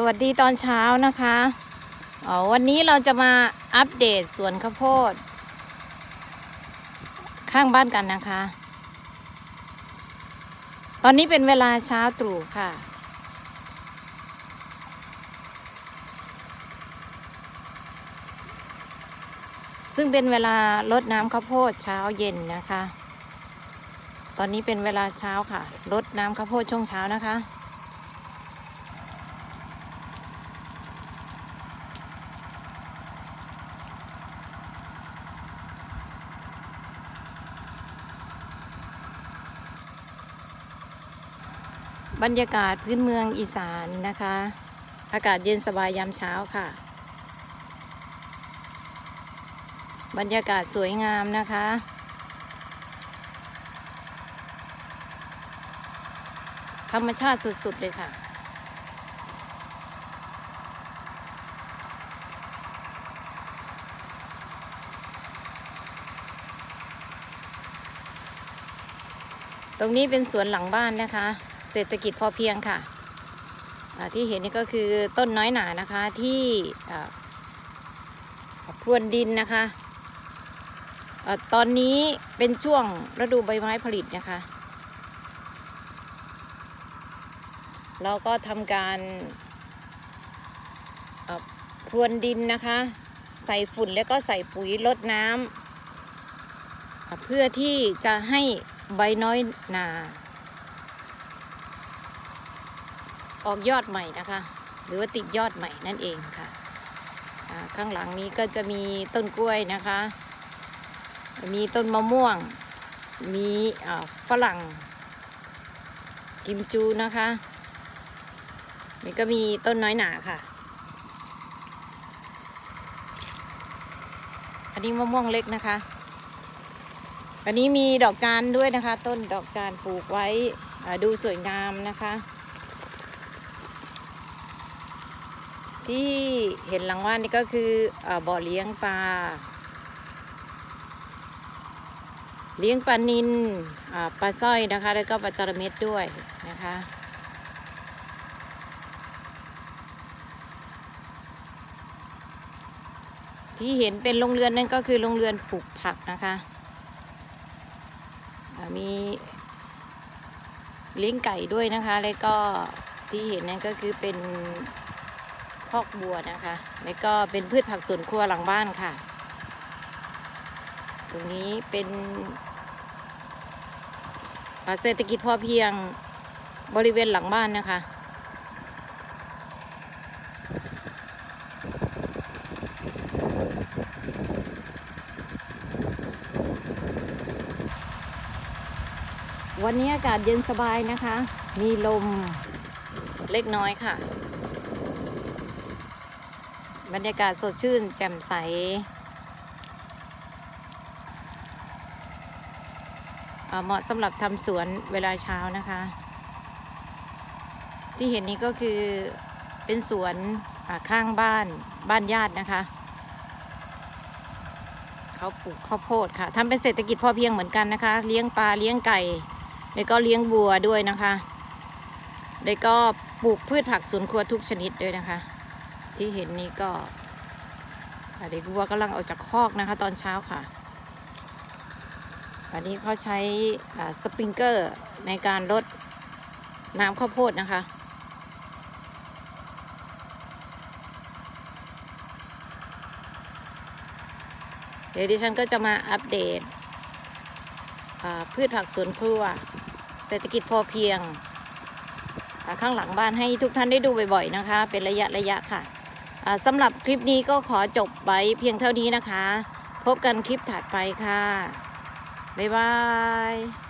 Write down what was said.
สวัสดีตอนเช้านะคะอ๋อวันนี้เราจะมาอัปเดตสวนข้าวโพด ข้างบ้านกันนะคะ ตอนนี้เป็นเวลาเช้าตรู่ค่ะ ซึ่งเป็นเวลารดน้ำข้าวโพดเช้าเย็นนะคะ ตอนนี้เป็นเวลาเช้าค่ะรดน้ำข้าวโพดช่วงเช้านะคะ บรรยากาศพื้นเมืองอีสานนะคะ อากาศเย็นสบายยามเช้าค่ะ บรรยากาศสวยงามนะคะ ธรรมชาติสุดๆเลยค่ะตรงนี้เป็นสวนหลังบ้านนะคะ เศรษฐกิจพอเพียงค่ะที่เห็นนี่ก็คือต้นน้อยหนานะคะที่พรวนดินนะคะอาตอนนี้เป็นช่วงฤดูใบไม้ผลิตนะคะเราก็ทำการพรวนดินนะคะ ใส่ฝุ่นแล้วก็ใส่ปุ๋ยลดน้ำเพื่อที่จะให้ใบน้อยหนา ออกยอดใหม่นะคะ หรือว่าติดยอดใหม่นั่นเองค่ะข้างหลังนี้ก็จะมีต้นกล้วยนะคะ มีต้นมะม่วง มีฝรั่ง กิมจูนะคะ นี่ก็มีต้นน้อยหนาค่ะ อันนี้มะม่วงเล็กนะคะ อันนี้มีดอกจานด้วยนะคะ ต้นดอกจานปลูกไว้ดูสวยงามนะคะ ที่เห็นหลังว่านนี่ก็คืออบ่อเลี้ยงปลา เลี้ยงปลานินปลาสร้อยนะคะ แล้วก็ปลาจระเม็ดด้วยนะคะที่เห็นเป็นโรงเรือนนั่นก็คือโรงเรือนปลูกผักนะคะมีเลี้ยงไก่ด้วยนะคะ แล้วก็ที่เห็นนั่นก็คือเป็น พอกบัวนะคะแล้วก็เป็นพืชผักสวนครัวหลังบ้านค่ะ ตรงนี้เป็นเศรษฐกิจพอเพียงบริเวณหลังบ้านนะคะ วันนี้อากาศเย็นสบายนะคะ มีลมเล็กน้อยค่ะ บรรยากาศสดชื่นแจ่มใส เหมาะสำหรับทำสวนเวลาเช้านะคะ ที่เห็นนี้ก็คือเป็นสวนข้างบ้านบ้านญาตินะคะ เขาปลูกข้าวโพดค่ะทำเป็นเศรษฐกิจพอเพียงเหมือนกันนะคะ เลี้ยงปลาเลี้ยงไก่ แล้วก็เลี้ยงบัวด้วยนะคะ แล้วก็ปลูกพืชผักสวนครัวทุกชนิดด้วยนะคะ ที่เห็นนี้ก็อ่าเด็กวัวกำลังออกจากคอกนะคะ ตอนเช้าค่ะ อันนี้เขาใช้สปริงเกอร์ในการรดน้ำข้าวโพดนะคะเดี๋ยวดิฉันก็จะมาอัปเดตพืชผักสวนครัว เศรษฐกิจพอเพียง ข้างหลังบ้านให้ทุกท่านได้ดูบ่อยๆนะคะ เป็นระยะระยะค่ะ สำหรับคลิปนี้ก็ขอจบไปเพียงเท่านี้นะคะ พบกันคลิปถัดไปค่ะ บ๊ายบาย